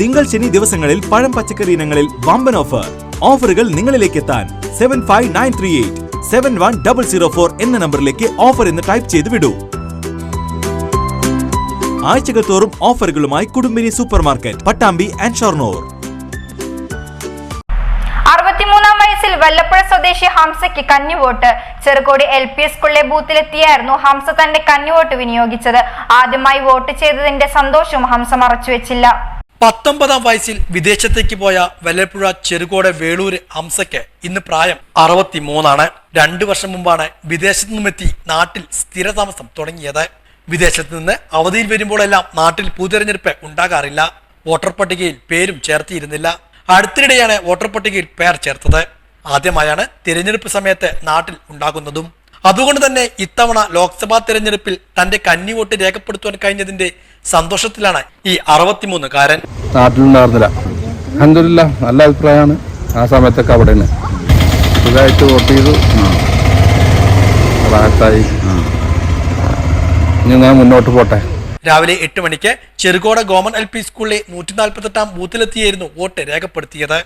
തിങ്കൾ ശനി ദിവസങ്ങളിൽ പഴം പച്ചക്കറി ഇനങ്ങളിൽ വമ്പൻ ഓഫർ ഓഫറുകൾ നിങ്ങളിലേക്ക് എത്താൻ seven five nine three eight seven one double zero four എന്ന നമ്പറിലേക്ക് ഓഫർ എന്ന് ടൈപ്പ് ചെയ്ത് വിടൂ. ആഴ്ചകൾ തോറും ഓഫറുകളുമായി Kudumbini super market Pattambi and Shoranur. വയസ്സിൽ വല്ലപ്പുഴ സ്വദേശി ഹംസയ്ക്ക് കന്നിവോട്ട് ചെറുകോടി എൽ പി സ്കൂളിലെ ബൂത്തിലെത്തിയായിരുന്നു ഹംസ തന്റെ കന്നിവോട്ട് വിനിയോഗിച്ചത്. ആദ്യമായി വോട്ട് ചെയ്തതിന്റെ സന്തോഷവും ഹംസ മറച്ചുവെച്ചില്ല. പത്തൊമ്പതാം വയസ്സിൽ വിദേശത്തേക്ക് പോയ വല്ലപ്പുഴ ചെറുകോട് വേളൂര് ഹംസയ്ക്ക് ഇന്ന് പ്രായം അറുപത്തി മൂന്നാണ് രണ്ടു വർഷം മുമ്പാണ് വിദേശത്തു നിന്നുമെത്തി നാട്ടിൽ സ്ഥിരതാമസം തുടങ്ങിയത്. വിദേശത്ത് നിന്ന് അവധിയിൽ വരുമ്പോഴെല്ലാം നാട്ടിൽ പൊതുതെരഞ്ഞെടുപ്പ് ഉണ്ടാകാറില്ല. വോട്ടർ പട്ടികയിൽ പേരും ചേർത്തിയിരുന്നില്ല. അടുത്തിടെയാണ് വോട്ടർ പട്ടികയിൽ പേർ ചേർത്തത്. ആദ്യമായാണ് തിരഞ്ഞെടുപ്പ് സമയത്ത് നാട്ടിൽ ഉണ്ടാകുന്നതും. അതുകൊണ്ട് തന്നെ ഇത്തവണ ലോക്സഭാ തെരഞ്ഞെടുപ്പിൽ തന്റെ കന്നി വോട്ട് രേഖപ്പെടുത്തുവാൻ കഴിഞ്ഞതിന്റെ സന്തോഷത്തിലാണ് ഈ അറുപത്തിമൂന്ന് കാരൻ നാട്ടിലുണ്ടായിരുന്നില്ല അഹമ്മദില്ല നല്ല അഭിപ്രായമാണ്. ആ സമയത്തൊക്കെ അവിടെ സുഖമായിട്ട് വോട്ട് ചെയ്തു. റാഹത്തായി. ഇനി ഞാൻ മുന്നോട്ട് പോട്ടെ. രാവിലെ എട്ട് മണിക്ക് ചെറുകോട ഗവൺമെന്റ് എൽ പി സ്കൂളിലെ നൂറ്റി നാൽപ്പത്തെട്ടാം ബൂത്തിലെത്തിയായിരുന്നു വോട്ട് രേഖപ്പെടുത്തിയത്.